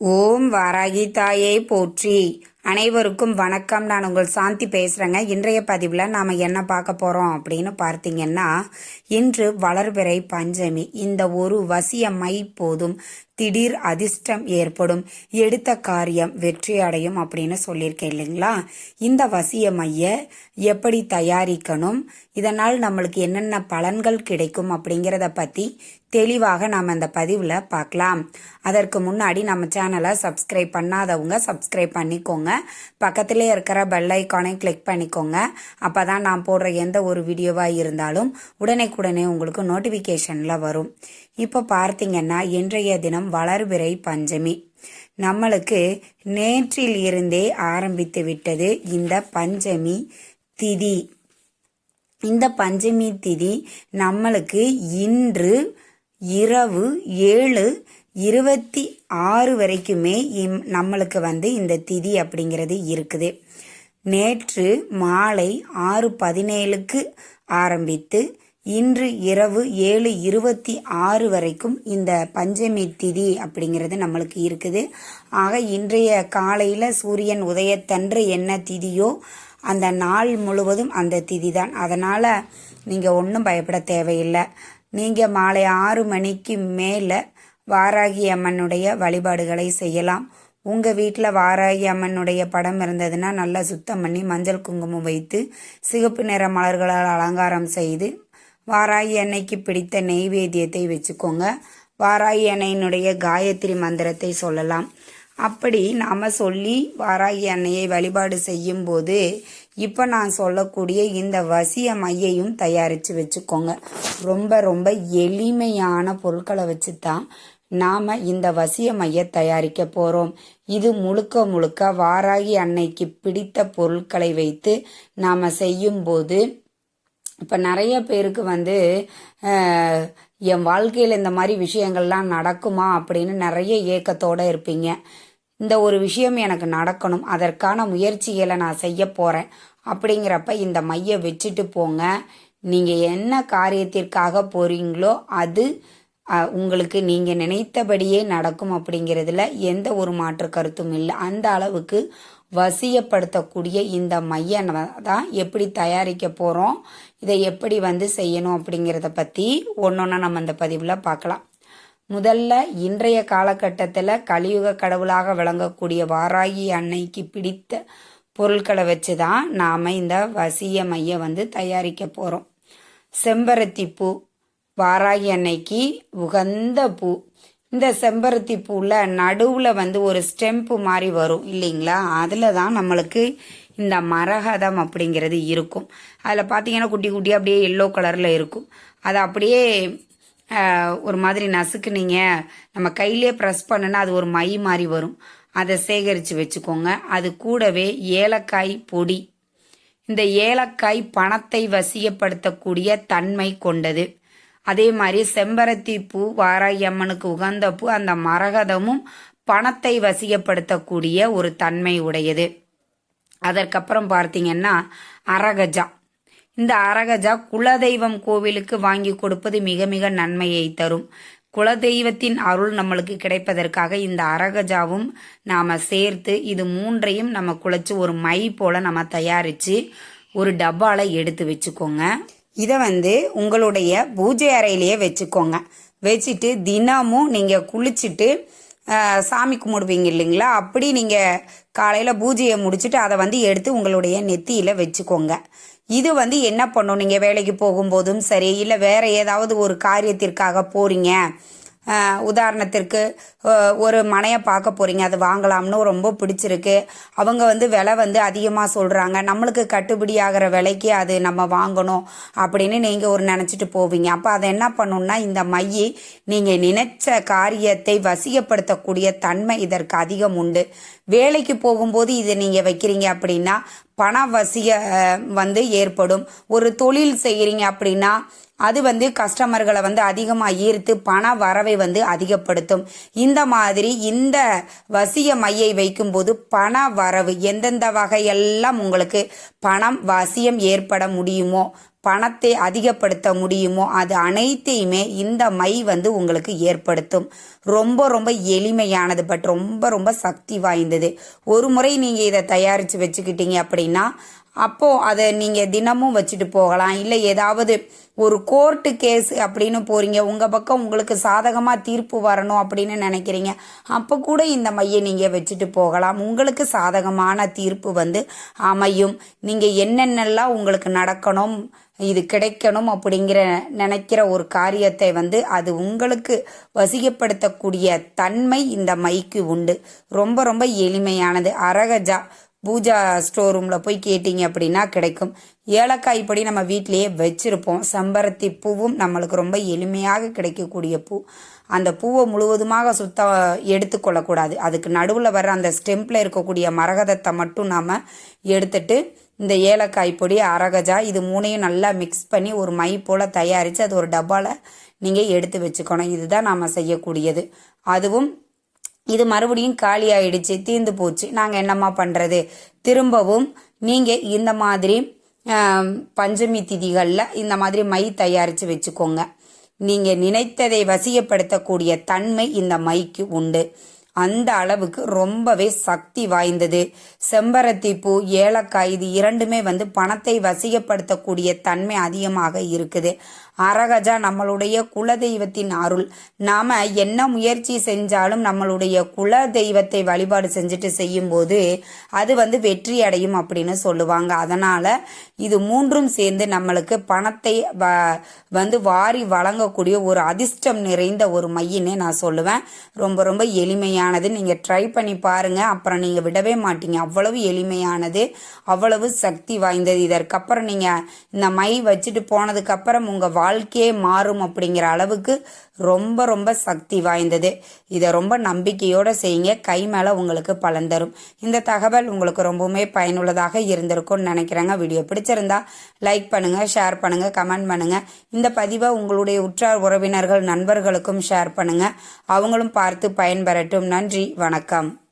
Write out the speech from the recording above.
ஓம் வாராகி தாயை போற்றி. அனைவருக்கும் வணக்கம். நான் உங்கள் சாந்தி பேசுகிறேங்க இன்றைய பதிவில் நாம் என்ன பார்க்க போகிறோம் அப்படின்னு பார்த்தீங்கன்னா இன்று வளர்பிறை பஞ்சமி. இந்த ஒரு வசியமை போதும். திடீர் அதிர்ஷ்டம் ஏற்படும். எடுத்த காரியம் வெற்றி அடையும் அப்படின்னு சொல்லியிருக்கேன் இல்லைங்களா? இந்த வசிய மைய எப்படி தயாரிக்கணும்? இதனால் நம்மளுக்கு என்னென்ன பலன்கள் கிடைக்கும் அப்படிங்கிறத பற்றி தெளிவாக நாம் அந்த பதிவில் பார்க்கலாம் அதற்கு முன்னாடி நம்ம சேனலை சப்ஸ்கிரைப் பண்ணாதவங்க சப்ஸ்கிரைப் பண்ணிக்கோங்க. பக்கத்திலே இருக்கிற பெல் ஐக்கானை கிளிக் பண்ணிக்கோங்க. அப்போ தான் நான் போடுற எந்த ஒரு வீடியோவாக இருந்தாலும் உடனே உங்களுக்கு நோட்டிஃபிகேஷனில் வரும். இப்போ பார்த்தீங்கன்னா இன்றைய தினம் வளர்பிறை பஞ்சமி. நம்மளுக்கு நேற்றில் இருந்தே ஆரம்பித்து விட்டது இந்த பஞ்சமி திதி. இந்த பஞ்சமி திதி நம்மளுக்கு இன்று இரவு ஏழு இருபத்தி ஆறு வரைக்குமே இம் நம்மளுக்கு வந்து இந்த திதி அப்படிங்கிறது இருக்குது. நேற்று மாலை ஆறு பதினேழுக்கு ஆரம்பித்து இன்று இரவு ஏழு இருபத்தி ஆறு வரைக்கும் இந்த பஞ்சமி திதி அப்படிங்கிறது நம்மளுக்கு இருக்குது. ஆக இன்றைய காலையில் சூரியன் உதயத்தன்று என்ன திதியோ அந்த நாள் முழுவதும் அந்த திதி தான் அதனால் நீங்கள் ஒன்றும் பயப்பட தேவையில்லை. நீங்கள் மாலை ஆறு மணிக்கு மேலே வாராகி அம்மனுடைய வழிபாடுகளை செய்யலாம். உங்கள் வீட்டில் வாராகி அம்மனுடைய படம் இருந்ததுன்னா நல்லா சுத்தம் பண்ணி மஞ்சள் குங்குமம் வைத்து சிகப்பு நிற மலர்களால் அலங்காரம் செய்து வாராகி அன்னைக்கு பிடித்த நெய்வேத்தியத்தை வச்சுக்கோங்க. வாராகி அன்னையினுடைய காயத்ரி மந்திரத்தை சொல்லலாம். அப்படி நாம் சொல்லி வாராகி அன்னையை வழிபாடு செய்யும்போது இப்போ நான் சொல்லக்கூடிய இந்த வசிய மையையும் தயாரித்து வச்சுக்கோங்க. ரொம்ப ரொம்ப எளிமையான பொருட்களை வச்சு தான் நாம் இந்த வசிய மைய தயாரிக்க போகிறோம் இது முழுக்க முழுக்க வாராகி அன்னைக்கு பிடித்த பொருட்களை வைத்து நாம் செய்யும்போது இப்போ நிறைய பேருக்கு வந்து என் வாழ்க்கையில் இந்த மாதிரி விஷயங்கள்லாம் நடக்குமா அப்படின்னு நிறைய ஏக்கத்தோடு இருப்பீங்க. இந்த ஒரு விஷயம் எனக்கு நடக்கணும் அதற்கான முயற்சிகளை நான் செய்ய போகிறேன் அப்படிங்கிறப்ப இந்த மைய வச்சுட்டு போங்க. நீங்கள் என்ன காரியத்திற்காக போகிறீங்களோ அது உங்களுக்கு நீங்கள் நினைத்தபடியே நடக்கும் அப்படிங்கிறதுல எந்த ஒரு மாற்று கருத்தும் இல்லை. அந்த அளவுக்கு வசியப்படுத்தக்கூடிய இந்த மையம் தான் எப்படி தயாரிக்க போகிறோம் இதை எப்படி வந்து செய்யணும் அப்படிங்கிறத பற்றி ஒன்று ஒன்றா நம்ம இந்த பதிவில் பார்க்கலாம் முதல்ல இன்றைய காலகட்டத்தில் கலியுக கடவுளாக விளங்கக்கூடிய வாராகி அன்னைக்கு பிடித்த பொருட்களை வச்சு தான் நாம் இந்த வசிய மைய வந்து தயாரிக்க போகிறோம் செம்பருத்தி பூ வாராகி அன்னைக்கு உகந்த பூ. இந்த செம்பருத்தி பூவில் நடுவில் வந்து ஒரு ஸ்டெம்ப்பு மாதிரி வரும் இல்லைங்களா? அதில் தான் நம்மளுக்கு இந்த மரகதம் அப்படிங்கிறது இருக்கும். அதில் பார்த்தீங்கன்னா குட்டி குட்டியாக அப்படியே எல்லோ கலரில் இருக்கும். அது அப்படியே ஒரு மாதிரி நசுக்குனீங்க. நம்ம கையிலே ப்ரெஸ் பண்ணுனா அது ஒரு மை மாதிரி வரும். அதை சேகரித்து வச்சுக்கோங்க. அது கூடவே ஏலக்காய் பொடி. இந்த ஏலக்காய் பணத்தை வசியப்படுத்தக்கூடிய தன்மை கொண்டது. அதே மாதிரி செம்பருத்தி பூ வாராயி அம்மனுக்கு உகந்த பூ அந்த மரகதமும் பணத்தை வசியப்படுத்தக்கூடிய ஒரு தன்மை உடையது. அதற்கப்புறம் பார்த்தீங்கன்னா அரகஜா. இந்த அரகஜா குலதெய்வம் கோவிலுக்கு வாங்கி கொடுப்பது மிக மிக நன்மையை தரும். குலதெய்வத்தின் அருள் நம்மளுக்கு கிடைப்பதற்காக இந்த அரகஜாவும் நாம் சேர்த்து இது மூன்றையும் நம்ம குழைச்சி ஒரு மை போல் நம்ம தயாரித்து ஒரு டப்பாவில் எடுத்து வச்சுக்கோங்க. இதை வந்து உங்களுடைய பூஜை அறையிலேயே வச்சுக்கோங்க. வச்சுட்டு தினமும் நீங்கள் குளிச்சுட்டு சாமி கும்பிடுவீங்க இல்லைங்களா? அப்படி நீங்கள் காலையில் பூஜையை முடிச்சுட்டு அதை வந்து எடுத்து உங்களுடைய நெத்தியில் வச்சுக்கோங்க. இது வந்து என்ன பண்ணும்? நீங்கள் வேலைக்கு போகும்போதும் சரி இல்லை வேறு ஏதாவது ஒரு காரியத்திற்காக போகிறீங்க உதாரணத்திற்கு ஒரு மனையை பார்க்க போகிறீங்க அது வாங்கலாம்னு ரொம்ப பிடிச்சிருக்கு. அவங்க வந்து விலை வந்து அதிகமாக சொல்கிறாங்க நம்மளுக்கு கட்டுப்படி ஆகிற விலைக்கு அது நம்ம வாங்கணும் அப்படின்னு நீங்கள் ஒரு நினச்சிட்டு போவீங்க. அப்போ அதை என்ன பண்ணணும்னா இந்த மையை நீங்கள் நினைச்ச காரியத்தை வசியப்படுத்தக்கூடிய தன்மை இதற்கு அதிகம் உண்டு. வேலைக்கு போகும்போது இதை நீங்கள் வைக்கிறீங்க அப்படின்னா பணவசிய வந்து ஏற்படும். ஒரு தொழில் செய்கிறீங்க அப்படின்னா அது வந்து கஸ்டமர்களை வந்து அதிகமாக ஈர்த்து பண வரவை வந்து அதிகப்படுத்தும். இந்த மாதிரி இந்த வசிய மையை வைக்கும்போது பண வரவு எந்தெந்த வகையெல்லாம் உங்களுக்கு பணம் வசியம் ஏற்பட முடியுமோ பணத்தை அதிகப்படுத்த முடியுமோ அது அனைத்தையுமே இந்த மை வந்து உங்களுக்கு ஏற்படுத்தும். ரொம்ப ரொம்ப எளிமையானது பட் ரொம்ப ரொம்ப சக்தி வாய்ந்தது. ஒரு முறை நீங்கள் இதை தயாரித்து வச்சுக்கிட்டீங்க அப்படின்னா அப்போது அதை நீங்கள் தினமும் வச்சுட்டு போகலாம். இல்லை ஏதாவது ஒரு கோர்ட்டு கேஸ் அப்படின்னு போகிறீங்க உங்கள் பக்கம் உங்களுக்கு சாதகமாக தீர்ப்பு வரணும் அப்படின்னு நினைக்கிறீங்க. அப்போ கூட இந்த மையை நீங்கள் வச்சுட்டு போகலாம். உங்களுக்கு சாதகமான தீர்ப்பு வந்து அமையும். நீங்கள் என்னென்னலாம் உங்களுக்கு நடக்கணும் இது கிடைக்கணும் அப்படிங்கிற நினைக்கிற ஒரு காரியத்தை வந்து அது உங்களுக்கு வசிகப்படுத்தக்கூடிய தன்மை இந்த மைக்கு உண்டு. ரொம்ப ரொம்ப எளிமையானது. அரகஜா பூஜா ஸ்டோர் ரூமில் போய் கேட்டிங்க அப்படின்னா கிடைக்கும். ஏலக்காய் பொடி நம்ம வீட்டிலையே வச்சுருப்போம். செம்பருத்தி பூவும் நம்மளுக்கு ரொம்ப எளிமையாக கிடைக்கக்கூடிய பூ. அந்த பூவை முழுவதுமாக சுத்த எடுத்துக்கொள்ளக்கூடாது அதுக்கு நடுவில் வர்ற அந்த ஸ்டெம்பில் இருக்கக்கூடிய மரகதத்தை மட்டும் நாம் எடுத்துட்டு இந்த ஏலக்காய் பொடி அரகஜா இது மூணையும் நல்லா மிக்ஸ் பண்ணி ஒரு மை போல் தயாரித்து அது ஒரு டப்பாவில் நீங்கள் எடுத்து வச்சுக்கணும். இதுதான் நாம் செய்யக்கூடியது. அதுவும் இது மறுபடியும் காலி ஆயிடுச்சு தீர்ந்து போச்சு. நாங்கள் என்னம்மா பண்ணுறது திரும்பவும் நீங்கள் இந்த மாதிரி பஞ்சமி திதிகளில் இந்த மாதிரி மை தயாரித்து வச்சுக்கோங்க. நீங்கள் நினைத்ததை வசியப்படுத்தக்கூடிய தன்மை இந்த மைக்கு உண்டு. அந்த அளவுக்கு ரொம்பவே சக்தி வாய்ந்தது. செம்பருத்தி பூ ஏலக்காய் இது இரண்டுமே வந்து பணத்தை வசியப்படுத்தக்கூடிய தன்மை அதிகமாக இருக்குது. அரகஜா நம்மளுடைய குல தெய்வத்தின் அருள். நாம என்ன முயற்சி செஞ்சாலும் நம்மளுடைய குல தெய்வத்தை வழிபாடு செஞ்சுட்டு செய்யும்போது அது வந்து வெற்றி அடையும் அப்படின்னு சொல்லுவாங்க. அதனால இது மூன்றும் சேர்ந்து நம்மளுக்கு பணத்தை வ- வந்து வாரி வழங்கக்கூடிய ஒரு அதிர்ஷ்டம் நிறைந்த ஒரு மையினே நான் சொல்லுவேன். ரொம்ப ரொம்ப எளிமையானது. நீங்கள் ட்ரை பண்ணி பாருங்கள் அப்புறம் நீங்கள் விடவே மாட்டீங்க. அவ்வளவு எளிமையானது. அவ்வளவு சக்தி வாய்ந்தது இதற்கப்புறம் நீங்கள் இந்த மை வச்சுட்டு போனதுக்கப்புறம் உங்கள் வாழ்க்கையே மாறும் அப்படிங்கிற அளவுக்கு ரொம்ப ரொம்ப சக்தி வாய்ந்தது. இதை ரொம்ப நம்பிக்கையோடு செய்யுங்க. கை மேலே உங்களுக்கு பலன் தரும். இந்த தகவல் உங்களுக்கு ரொம்பவுமே பயனுள்ளதாக இருந்திருக்கும்னு நினைக்கிறேங்க. வீடியோ பிடிச்சிருந்தா லைக் பண்ணுங்கள் ஷேர் பண்ணுங்கள் கமெண்ட் பண்ணுங்கள் இந்த பதிவை உங்களுடைய உற்றார் உறவினர்கள் நண்பர்களுக்கும் ஷேர் பண்ணுங்கள் அவங்களும் பார்த்து பயன்பெறட்டும். நன்றி வணக்கம்.